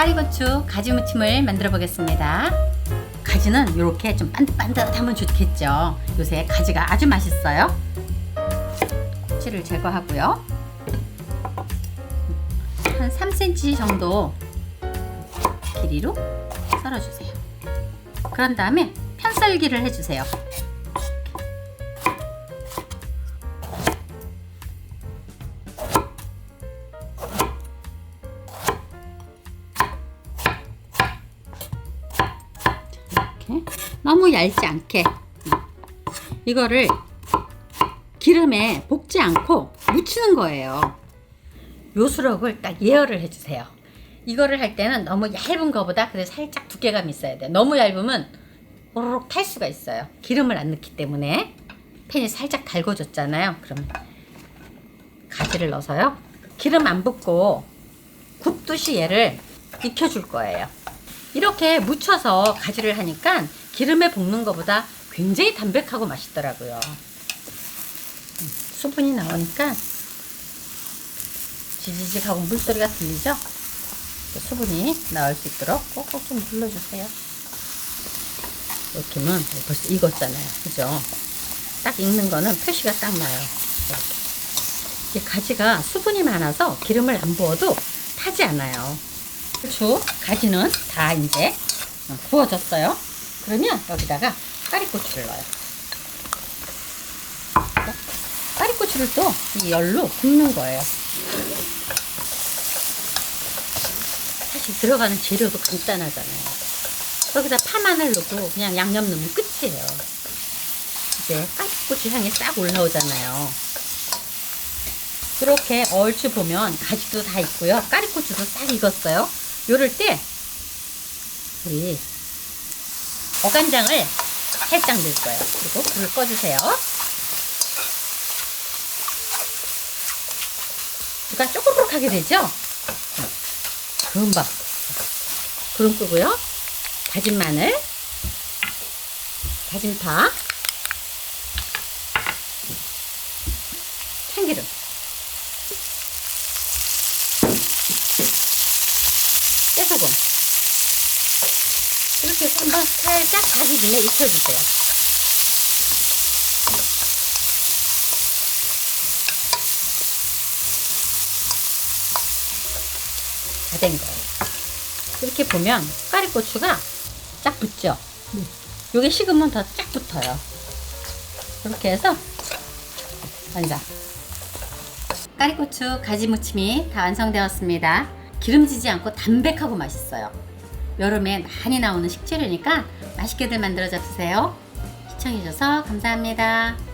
까리고추 가지 무침을 만들어 보겠습니다. 가지는 이렇게 좀 반듯반듯하면 좋겠죠. 요새 가지가 아주 맛있어요. 꼭지를 제거하고요. 한 3cm 정도 길이로 썰어주세요. 그런 다음에 편썰기를 해주세요. 너무 얇지 않게 이거를 기름에 볶지 않고 묻히는 거예요. 요수록을 딱 예열을 해주세요. 이거를 할 때는 너무 얇은 거보다 그래 살짝 두께감 있어야 돼. 너무 얇으면 오르륵 탈 수가 있어요. 기름을 안 넣기 때문에 팬이 살짝 달궈졌잖아요. 그러면 가지를 넣어서요. 기름 안 붓고 굽듯이 얘를 익혀줄 거예요. 이렇게 묻혀서 가지를 하니까 기름에 볶는 것보다 굉장히 담백하고 맛있더라고요. 음, 수분이 나오니까 지지직하고 물소리가 들리죠? 그 수분이 나올 수 있도록 꼭꼭 좀 눌러주세요. 이렇게 하면 벌써 익었잖아요. 그죠? 딱 익는 거는 표시가 딱 나요. 이렇게. 이 가지가 수분이 많아서 기름을 안 부어도 타지 않아요. 고추, 가지는 다 이제 구워졌어요. 그러면 여기다가 까리고추를 넣어요. 까리고추를 또 이 열로 굽는 거예요. 사실 들어가는 재료도 간단하잖아요. 여기다 파마늘 넣고 그냥 양념 넣으면 끝이에요. 이제 까리고추 향이 싹 올라오잖아요. 이렇게 얼추 보면 가지도 다 있고요. 까리고추도 싹 익었어요. 요럴 때 우리 어간장을 살짝 넣을 거예요. 그리고 불을 꺼주세요. 불가 쪼그룩하게 되죠? 금방 불은 끄고요. 다진 마늘, 다진 파, 참기름. 깨소금 이렇게 해서 한번 살짝 다지기에 익혀주세요. 다 된 거예요. 이렇게 보면 까리 고추가 쫙 붙죠? 요게 식으면 더 쫙 붙어요. 이렇게 해서 완성. 까리고추 가지 무침이 다 완성되었습니다. 기름지지 않고 담백하고 맛있어요. 여름에 많이 나오는 식재료니까 맛있게들 만들어 잡수세요. 시청해주셔서 감사합니다.